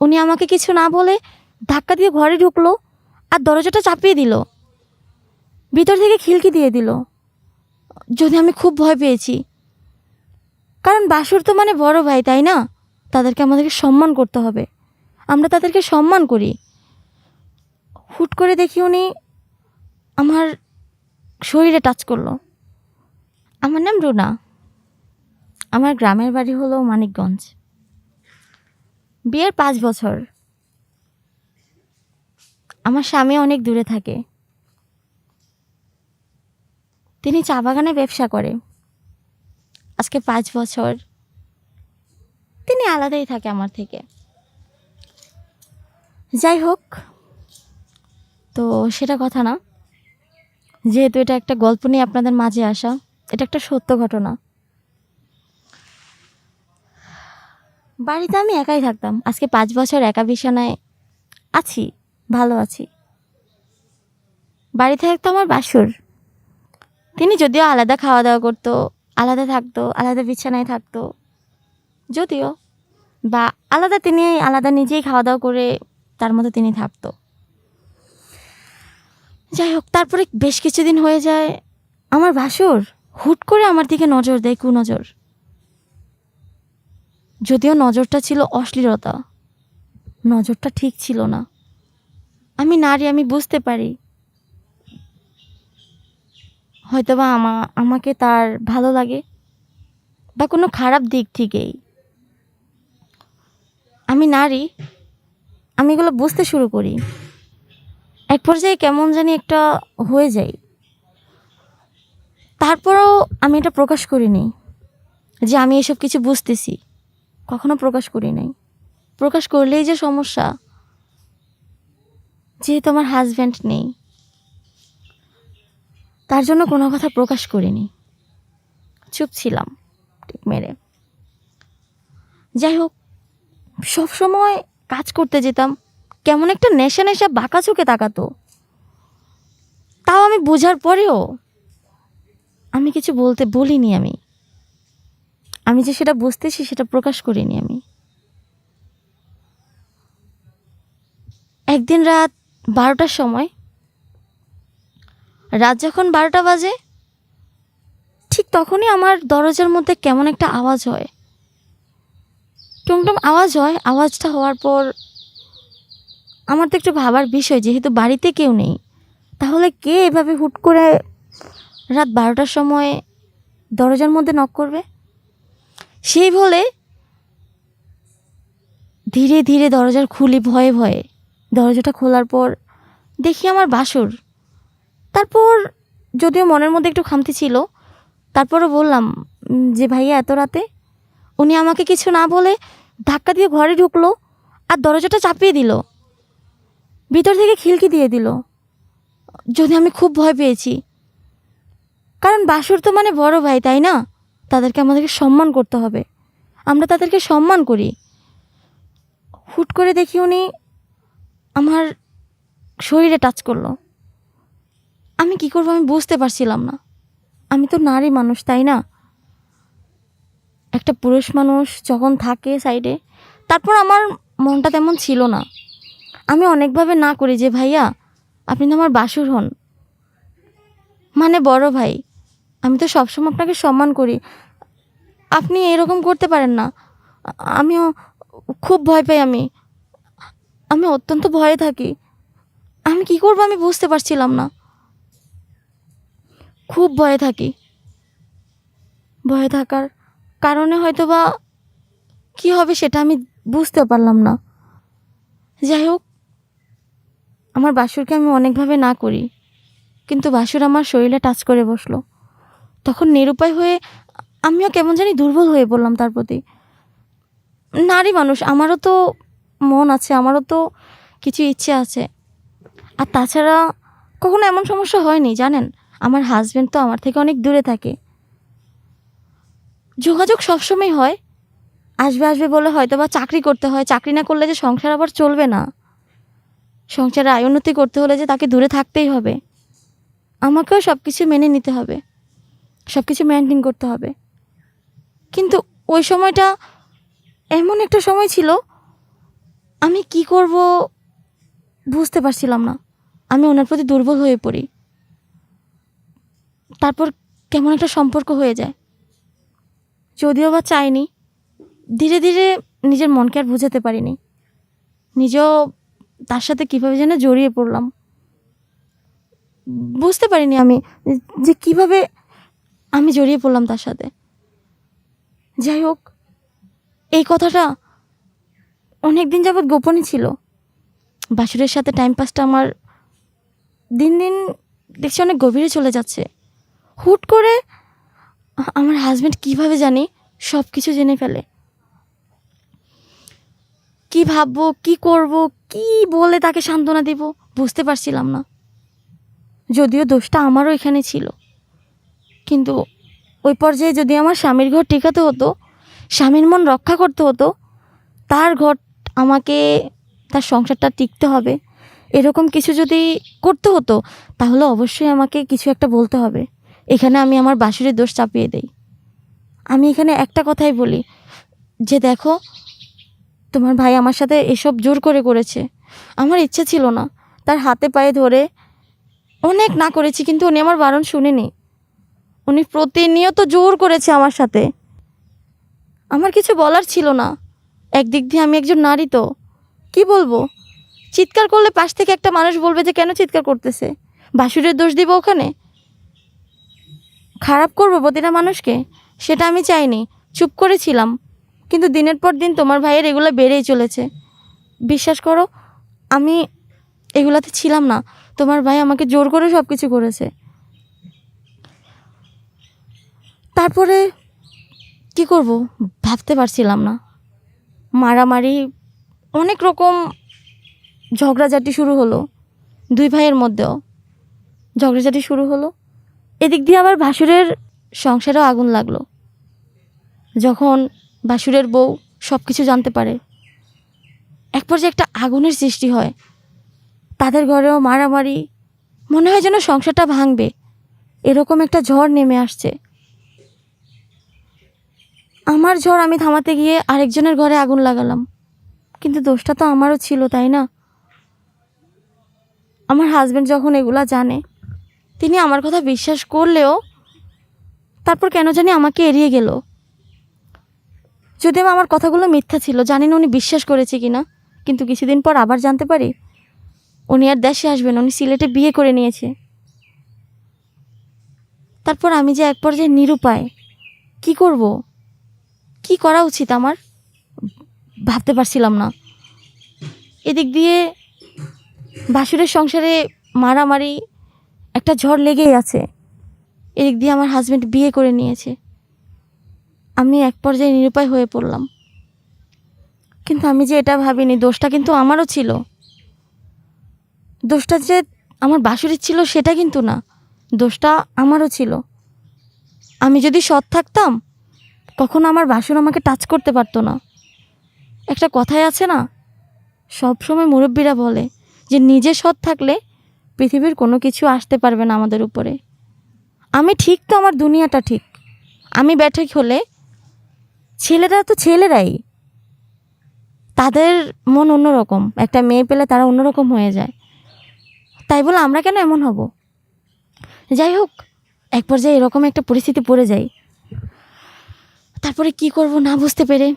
উনি আমাকে কিছু না বলে ধাক্কা দিয়ে ঘরে ঢুকলো আর দরজাটা চাপিয়ে দিল। ভিতর থেকে খিলকি দিয়ে দিল। যদি আমি খুব ভয় পেয়েছি। কারণ বাসুর তো মানে বড় ভাই, তাই না? তাদেরকে আমাদেরকে সম্মান করতে হবে। আমরা তাদেরকে সম্মান করি। হুট করে দেখি উনি আমার শরীরে টাচ করল। আমার নাম রুনা। আমার গ্রামের বাড়ি হলো মানিকগঞ্জ। বিয়ের পাঁচ বছর। আমার স্বামী অনেক দূরে থাকে। তিনি চা বাগানে ব্যবসা করে। আজকে পাঁচ বছর। তিনি আলাদাই থাকে আমার থেকে। যাই হোক, তো সেটা কথা না। যেহেতু এটা একটা গল্প নিয়ে আপনাদের মাঝে আসা, এটা একটা সত্য ঘটনা। বাড়িতে আমি একাই থাকতাম। আজকে পাঁচ বছর একা বিছানায় আছি, ভালো আছি। বাড়িতে থাকতো আমার বাসুর। তিনি যদিও আলাদা খাওয়া দাওয়া করতো, আলাদা থাকতো, আলাদা বিছানায় থাকতো। যদিও বা আলাদা তিনি আলাদা নিজেই খাওয়া দাওয়া করে তার মতো তিনি থাকতো। যাই হোক, তারপরে বেশ কিছুদিন হয়ে যায়। আমার ভাসুর হুট করে আমার দিকে নজর দেয়, কুনজর। যদিও নজরটা ছিল অশ্লীলতা, নজরটা ঠিক ছিল না। আমি নারী, আমি বুঝতে পারি। হয়তোবা আমা, আমাকে তার ভালো লাগে বা কোনো খারাপ দিক থেকেই। আমি নারী, আমি এগুলো বুঝতে শুরু করি। এক পর্যায়ে কেমন জানি একটা হয়ে যায়। তারপরেও আমি এটা প্রকাশ করিনি যে আমি এসব কিছু বুঝতেছি। কখনো প্রকাশ করি নাই। প্রকাশ করলেই যে সমস্যা, যেহেতু আমার হাজব্যান্ড নেই, তার জন্য কোনো কথা প্রকাশ করিনি। চুপ ছিলাম ঠিক মেরে। যাই হোক, সবসময় কাজ করতে যেতাম, কেমন একটা নেশা নেশা বাঁকা চোখে তাকাতো। তাও আমি বোঝার পরেও আমি কিছু বলতে বলিনি আমি। আমি যে সেটা বুঝতেছি, সেটা প্রকাশ করিনি আমি। একদিন রাত বারোটার সময়, রাত যখন বারোটা বাজে, ঠিক তখনই আমার দরজার মধ্যে কেমন একটা আওয়াজ হয়। টুমটুম আওয়াজ হয়, আওয়াজটা হওয়ার পর আমার তো একটু ভাবার বিষয়, যেহেতু বাড়িতে কেউ নেই, তাহলে কে এভাবে হুট করে রাত বারোটার সময় দরজার মধ্যে নক করবে? সেই বলে ধীরে ধীরে দরজার খুলি ভয়ে ভয়ে, দরজাটা খোলার পর দেখি আমার বাসুর। তারপর যদিও মনের মধ্যে একটু খামতি ছিল, তারপরও বললাম যে ভাইয়া এত রাতে উনি আমাকে কিছু না বলে ধাক্কা দিয়ে ঘরে ঢুকলো আর দরজাটা চাপিয়ে দিল। ভিতর থেকে খিলকি দিয়ে দিল। যদি আমি খুব ভয় পেয়েছি। কারণ বাসুর তো মানে বড় ভাই, তাই না? তাদেরকে আমাদেরকে সম্মান করতে হবে। আমরা তাদেরকে সম্মান করি। হুট করে দেখি উনি আমার শরীরে টাচ করল। আমি কি করব আমি বুঝতে পারছিলাম না। আমি তো নারী মানুষ, তাই না? একটা পুরুষ মানুষ যখন থাকে সাইডে, তারপর আমার মনটা তেমন ছিল না। আমি অনেকভাবে না করি যে, ভাইয়া, আপনি তো আমার বাসুর হন। মানে বড় ভাই আমি তো সবসময় আপনাকে সম্মান করি। আপনি এরকম করতে পারেন না। আমিও খুব ভয় পাই আমি। আমি অত্যন্ত ভয়ে থাকি। আমি কি করব আমি বুঝতে পারছিলাম না। খুব ভয়ে থাকি। ভয়ে থাকার কারণে হয়তো বা কী হবে সেটা আমি বুঝতে পারলাম না। যাই হোক, আমার বাসুরকে আমি অনেকভাবে না করি। কিন্তু বাসুর আমার শরীরে টাচ করে বসল। তখন নিরুপায় হয়ে আমিও কেমন জানি দুর্বল হয়ে পড়লাম তার প্রতি। নারী মানুষ, আমারও তো মন আছে, আমারও তো কিছু ইচ্ছে আছে। আর তাছাড়া কখনো এমন সমস্যা হয়নি, জানেন? আমার হাজব্যান্ড তো আমার থেকে অনেক দূরে থাকে। যোগাযোগ সবসময় হয়। আসবে আসবে বলে হয়তো বা চাকরি করতে হয়, চাকরি না করলে যে সংসার আবার চলবে না। সংসারে আয় উন্নতি করতে হলে যে তাকে দূরে থাকতেই হবে। আমাকেও সব কিছু মেনে নিতে হবে। সব কিছু মেনটেন করতে হবে। কিন্তু ওই সময়টা এমন একটা সময় ছিল, আমি কি করব বুঝতে পারছিলাম না। আমি ওনার প্রতি দুর্বল হয়ে পড়ি। তারপর কেমন একটা সম্পর্ক হয়ে যায়। যদিও বা চাইনি, ধীরে ধীরে নিজের মনকে আর বুঝাতে পারিনি। নিজেও তার সাথে কীভাবে যেন জড়িয়ে পড়লাম। বুঝতে পারিনি আমি যে কীভাবে আমি জড়িয়ে পড়লাম তার সাথে। যাই হোক, এই কথাটা অনেক দিন যাবৎ গোপনই ছিল। বাসুরের সাথে টাইম পাসটা আমার দিন দিন দেখছি অনেক গভীরে চলে যাচ্ছে। হুট করে আমার হাজব্যান্ড কীভাবে জানি সব কিছু জেনে ফেলে। কি ভাববো, কি করব, কি বলে তাকে সান্ত্বনা দিব বুঝতে পারছিলাম না। যদিও দোষটা আমারও এখানে ছিল। কিন্তু ওই পর্যায়ে যদি আমার স্বামীর ঘর টিকাতে হতো, স্বামীর মন রক্ষা করতে হতো, তার ঘর আমাকে, তার সংসারটা টিকতে হবে। এরকম কিছু যদি করতে হতো, তাহলে অবশ্যই আমাকে কিছু একটা বলতে হবে। এখানে আমি আমার বাসুরের দোষ চাপিয়ে দেই। আমি এখানে একটা কথাই বলি, যে দেখো, তোমার ভাই আমার সাথে এসব জোর করে করেছে। আমার ইচ্ছে ছিল না, তার হাতে পায়ে ধরে অনেক না করেছি, কিন্তু উনি আমার বারণ শুনেনি। উনি প্রতিনিয়ত জোর করেছে আমার সাথে। আমার কিছু বলার ছিল না। একদিক দিয়ে আমি একজন নারী তো। কি বলব? চিৎকার করলে পাশ থেকে একটা মানুষ বলবে যে, কেন চিৎকার করতেছে? বাসুরের দোষ দিব ওখানে? খারাপ করব প্রতিটা মানুষকে, সেটা আমি চাইনি। চুপ করেছিলাম। কিন্তু দিনের পর দিন তোমার ভাইয়ের এগুলো বেড়েই চলেছে। বিশ্বাস করো, আমি এগুলাতে ছিলাম না। তোমার ভাই আমাকে জোর করে সব কিছু করেছে। তারপরে কি করব? ভাবতে পারছিলাম না। মারামারি, অনেক রকম ঝগড়াঝাটি শুরু হলো দুই ভাইয়ের মধ্যেও। ঝগড়াঝাটি শুরু হলো। এদিক দিয়ে আবার ভাসুরের সংসারেও আগুন লাগল। যখন ভাসুরের বউ সব কিছু জানতে পারে এক পর্যায়ে একটা আগুনের সৃষ্টি হয়, তাদের ঘরেও মারামারি, মনে হয় যেন সংসারটা ভাঙবে। এরকম একটা ঝড় নেমে আসছে। আমার ঝড় আমি থামাতে গিয়ে আরেকজনের ঘরে আগুন লাগালাম। কিন্তু দোষটা তো আমারও ছিল, তাই না? আমার হাজব্যান্ড যখন এগুলা জানে, তিনি আমার কথা বিশ্বাস করলেও তারপর কেন জানি আমাকে এড়িয়ে গেল। যদিও আমার কথাগুলো মিথ্যা ছিল, জানি না উনি বিশ্বাস করেছে কি না কিন্তু কিছুদিন পর আবার জানতে পারি, উনি আর দেশে আসবেন, উনি সিলেটে বিয়ে করে নিয়েছে। তারপর আমি যে এক পর্যায়ে নিরুপায়, কি করব? কি করা উচিত আমার? ভাবতে পারছিলাম না। এদিক দিয়ে বাসুরের সংসারে মারামারি, একটা ঝড় লেগেই আছে। এদিক দিয়ে আমার হাজব্যান্ড বিয়ে করে নিয়েছে। আমি এক পর্যায়ে নিরুপায় হয়ে পড়লাম। কিন্তু আমি যে এটা ভাবিনি, দোষটা কিন্তু আমারও ছিল। দোষটা যে আমার বাসুরের ছিল সেটা কিন্তু না। দোষটা আমারও ছিল। আমি যদি সৎ থাকতাম কখনো আমার বাসুর আমাকে টাচ করতে পারতো না। একটা কথাই আছে না সব সময় মুরব্বীরা বলে যে নিজে সৎ থাকলে পৃথিবীর কোনো কিছু আসতে পারবে না আমাদের উপরে। আমি ঠিক তো, আমার দুনিয়াটা ঠিক। আমি ব্যাঠিক হলে ছেলেরা তো ছেলেরাই। তাদের মন অন্যরকম, একটা মেয়ে পেলে তারা অন্যরকম হয়ে যায়। তাই বলে আমরা কেন এমন হব? যাই হোক এক পর্যায়ে এরকম একটা পরিস্থিতি পড়ে যাই তারপরে কি করব না বুঝতে পেরে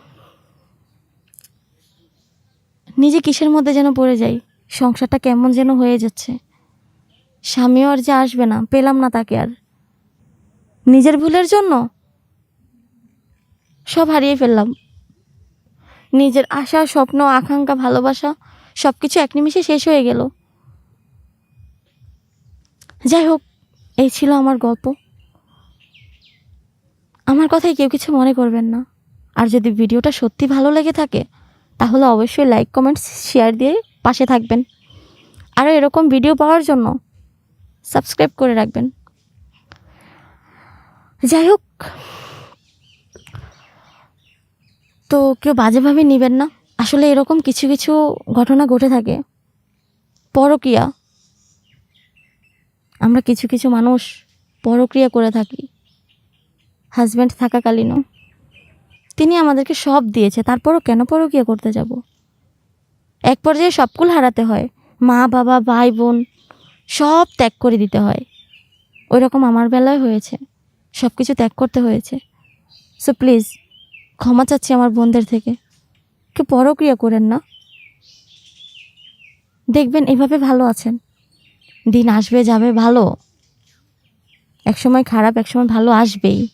নিজে কিসের মধ্যে যেন পড়ে যাই? সংসারটা কেমন যেন হয়ে যাচ্ছে। স্বামীও আর যে আসবে না, পেলাম না তাকে আর। নিজের ভুলের জন্য সব হারিয়ে ফেললাম। নিজের আশা, স্বপ্ন, আকাঙ্ক্ষা, ভালোবাসা সব কিছু এক নিমিষে শেষ হয়ে গেল। যাই হোক, এই ছিল আমার গল্প। আমার কথায় কেউ কিছু মনে করবেন না। আর যদি ভিডিওটা সত্যি ভালো লেগে থাকে, তাহলে অবশ্যই লাইক কমেন্ট শেয়ার দিয়ে পাশে থাকবেন। আরও এরকম ভিডিও পাওয়ার জন্য সাবস্ক্রাইব করে রাখবেন। যাই হোক, তো কেউ বাজেভাবে নেবেন না। আসলে এরকম কিছু কিছু ঘটনা ঘটে থাকে। পরক্রিয়া। আমরা কিছু কিছু মানুষ পরক্রিয়া করে থাকি। হাজব্যান্ড থাকাকালীনও। তিনি আমাদেরকে সব দিয়েছে, তারপরও কেন পরক্রিয়া করতে যাব? এক পর্যায়ে সবকুল হারাতে হয়, মা, বাবা, ভাই, বোন, সব ত্যাগ করে দিতে হয়। ওই রকম আমার বেলায় হয়েছে, সব কিছু ত্যাগ করতে হয়েছে। সো প্লিজ ক্ষমা চাচ্ছি আমার বোনদের থেকে। কেউ পরক্রিয়া করেন না। দেখবেন এভাবে ভালো আছেন। দিন আসবে, যাবে ভালো। একসময় খারাপ, একসময় ভালো আসবেই।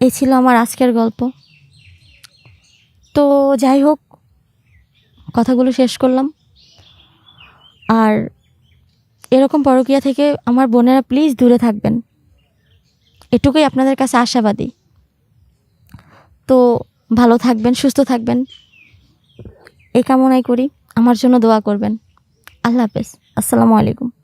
এই ছিল আমার আজকের গল্প। তো যাই হোক, কথাগুলো শেষ করলাম। আর এরকম পরকীয়া থেকে আমার বোনেরা প্লিজ দূরে থাকবেন। এটুকুই আপনাদের কাছে আশাবাদী। তো ভালো থাকবেন, সুস্থ থাকবেন। এই কামনাই করি। আমার জন্য দোয়া করবেন। আল্লাহ হাফেজ। আসসালামু আলাইকুম।